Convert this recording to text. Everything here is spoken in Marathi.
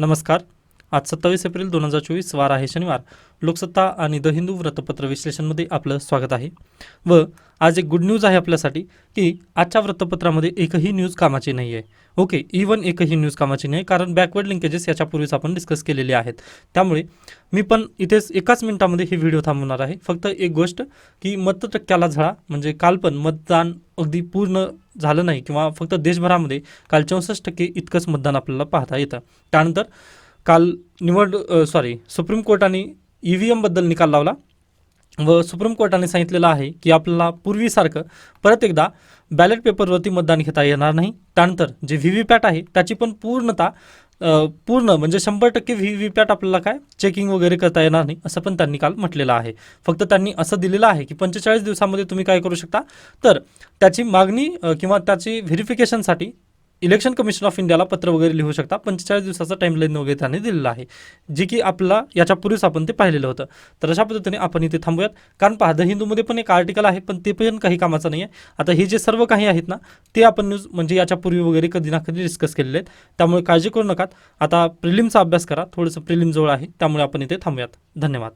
नमस्कार. आज सत्तावीस एप्रिल दोन हजार चोवीस वार आहे शनिवार. लोकसत्ता आणि द हिंदू वृत्तपत्र विश्लेषणमध्ये आपलं स्वागत आहे. व आज एक गुड न्यूज आहे आपल्यासाठी की आजच्या वृत्तपत्रामध्ये एकही न्यूज कामाची नाही आहे ओके इवन एकही न्यूज कामाची नाही कारण बॅकवर्ड लिंकेजेस याच्यापूर्वीच आपण डिस्कस केलेले आहेत. त्यामुळे मी पण इथेच एकाच मिनिटामध्ये ही व्हिडिओ थांबवणार आहे. फक्त एक गोष्ट की मतटक्क्याला झळा म्हणजे काल पण मतदान अगदी पूर्ण झालं नाही किंवा फक्त देशभरामध्ये काल चौसष्ट टक्के इतकंच मतदान आपल्याला पाहता येतं. त्यानंतर काल निवड सॉरी सुप्रीम कोर्टाने ई व्ही एमबद्दल निकाल लावला. व सुप्रीम कोर्टाने सांगितलेलं आहे की आपल्याला पूर्वीसारखं परत एकदा बॅलेट पेपरवरती मतदान घेता येणार नाही. त्यानंतर जे व्ही व्ही पॅट आहे त्याची पण पूर्णता पूर्ण म्हणजे शंभर टक्के व्ही व्ही पॅट आपल्याला काय? चेकिंग वगैरे करता येणार नाही असं पण त्यांनी काल म्हटलेलं आहे. फक्त त्यांनी असं दिलेलं आहे की पंचेचाळीस दिवसामध्ये तुम्ही काय करू शकता? तर त्याची मागणी किंवा त्याची व्हेरिफिकेशनसाठी इलेक्शन कमिशन ऑफ इंडियाला पत्र वगैरे लिहू शकता. पंचेचाळीस दिवसाचा टाईमलाईन वगैरे त्यांनी दिलेला आहे. जे की आपला याच्यापूर्वीच आपण ते पाहिलेलं होतं. तर अशा पद्धतीने आपण इथे थांबूयात. कारण पहा द हिंदूमध्ये पण एक आर्टिकल आहे पण ते पण काही कामाचं नाही आहे आता हे जे सर्व काही आहेत ना ते आपण न्यूज म्हणजे याच्यापूर्वी वगैरे कधी ना कधी डिस्कस केलेले आहेत. त्यामुळे काळजी करू नका आता प्रिलिमचा अभ्यास करा. थोडंसं प्रिलिम जवळ आहे. त्यामुळे आपण इथे थांबूयात. धन्यवाद.